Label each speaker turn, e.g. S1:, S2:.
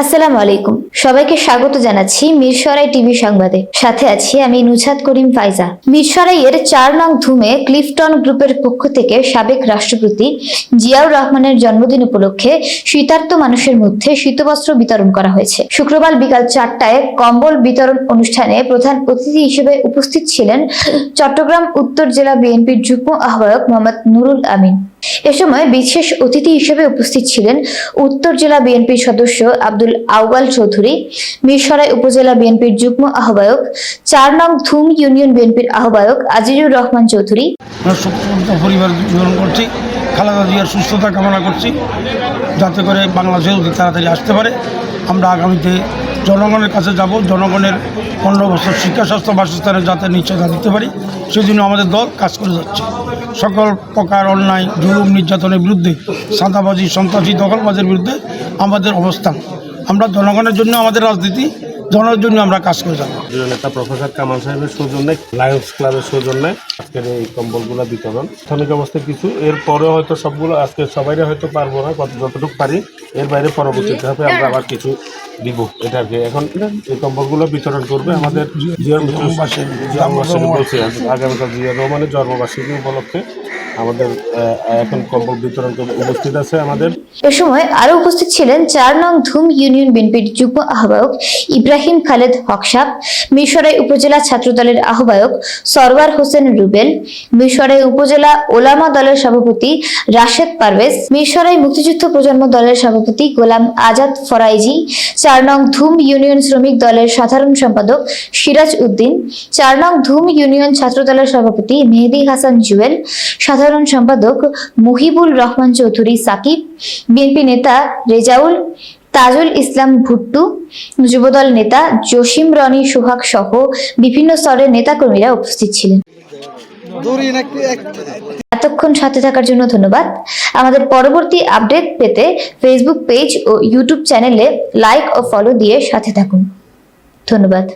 S1: আসসালামু আলাইকুম। সবাইকে স্বাগত জানাচ্ছি মিরসরাই টিভি সংবাদে। সাথে আছি আমি নুছাদ করিম ফাইজা। মিরসরাইয়ের চার নং ধুমে ক্লিফটন গ্রুপের পক্ষ থেকে সাবেক রাষ্ট্রপতি জিয়াউর রহমানের জন্মদিন উপলক্ষে শীতার্ত মানুষের মধ্যে শীতবস্ত্র বিতরণ করা হয়েছে। শুক্রবার বিকাল চারটায় কম্বল বিতরণ অনুষ্ঠানে প্রধান অতিথি হিসেবে উপস্থিত ছিলেন চট্টগ্রাম উত্তর জেলা বিএনপির যুগ্ম আহ্বায়ক মোহাম্মদ নুরুল আমিন। এ সময় বিশেষ অতিথি হিসেবে উপস্থিত ছিলেন উত্তর জেলা বিএনপির সদস্য আব্দুল আউয়াল চৌধুরী, মিরসরাই উপজেলা বিএনপির যুগ্ম আহ্বায়ক, চার নং ধুম ইউনিয়ন বিএনপির আহ্বায়ক আজিজুর রহমান চৌধুরী।
S2: পরিবার জীবন করছি, খালেদা জিয়ার সুস্থতা কামনা করছি, যাতে করে বাংলাদেশে অতি তাড়াতাড়ি আসতে পারে। আমরা আগামীতে জনগণের কাছে যাব, জনগণের পনেরো বছর শিক্ষা স্বাস্থ্য বাসস্থানে যাতে নিশ্চয়তা দিতে পারি সেই জন্য আমাদের দল কাজ করে যাচ্ছে। সকল প্রকার অন্যায়, জুলুম, নির্যাতনের বিরুদ্ধে, সাদাবাজি, সন্ত্রাসী, দখলবাজের বিরুদ্ধে আমাদের অবস্থান। আমরা জনগণের জন্য আমাদের রাজনীতি জনের জন্য আমরা কাজ করে যাব।
S3: নেতা প্রফেসর কামাল সাহেবের সৌজন্যে লায়ন্স ক্লাবের সৌজন্যে আজকের এই কম্বলগুলো বিতরণ। প্রাথমিক অবস্থায় কিছু এরপরে হয়তো সবগুলো, আজকে সবাইরে হয়তো পারব না, যতটুকু পারি, এর বাইরে পরবর্তীতে হবে, আমরা আবার কিছু দিব এটা আর এখন এই কম্বলগুলো বিতরণ করবে আমাদের
S2: জন্মবার্ষিকী।
S3: জন্মবার্ষিকী বলছি, আগামীকাল জিয়া রহমানের জন্মবার্ষিকী উপলক্ষে আমাদের এখন কম্বল বিতরণ উপস্থিত আছে আমাদের।
S1: এ সময় আরও উপস্থিত ছিলেন চার নং ধুম ইউনিয়ন বিএনপির যুগ্ম আহ্বায়ক ইব্রাহিম খালেদ হকসাপ মিরসরাই উপজেলা ছাত্রদলের আহ্বায়ক সরওয়ার হোসেন রুবেল মিশরাই উপজেলা ওলামা দলের সভাপতি রাশেদ পারভেজ মিরসরাই মুক্তিযুদ্ধ প্রজন্ম দলের সভাপতি গোলাম আজাদ ফরাইজি, চার নং ধুম ইউনিয়ন শ্রমিক দলের সাধারণ সম্পাদক সিরাজ উদ্দিন, চার নং ধুম ইউনিয়ন ছাত্র দলের সভাপতি মেহেদি হাসান জুয়েল সাধারণ সম্পাদক মুহিবুল রহমান চৌধুরী সাকিব বিএনপি নেতা রেজাউল তাজুল ইসলাম ভুট্টু যুবদল নেতা জসিম রনি সোহাগ সহ বিভিন্ন স্তরের নেতাকর্মীরা উপস্থিত ছিলেন। এতক্ষণ সাথে থাকার জন্য ধন্যবাদ। আমাদের পরবর্তী আপডেট পেতে ফেসবুক পেজ ও ইউটিউব চ্যানেলে লাইক ও ফলো দিয়ে সাথে থাকুন। ধন্যবাদ।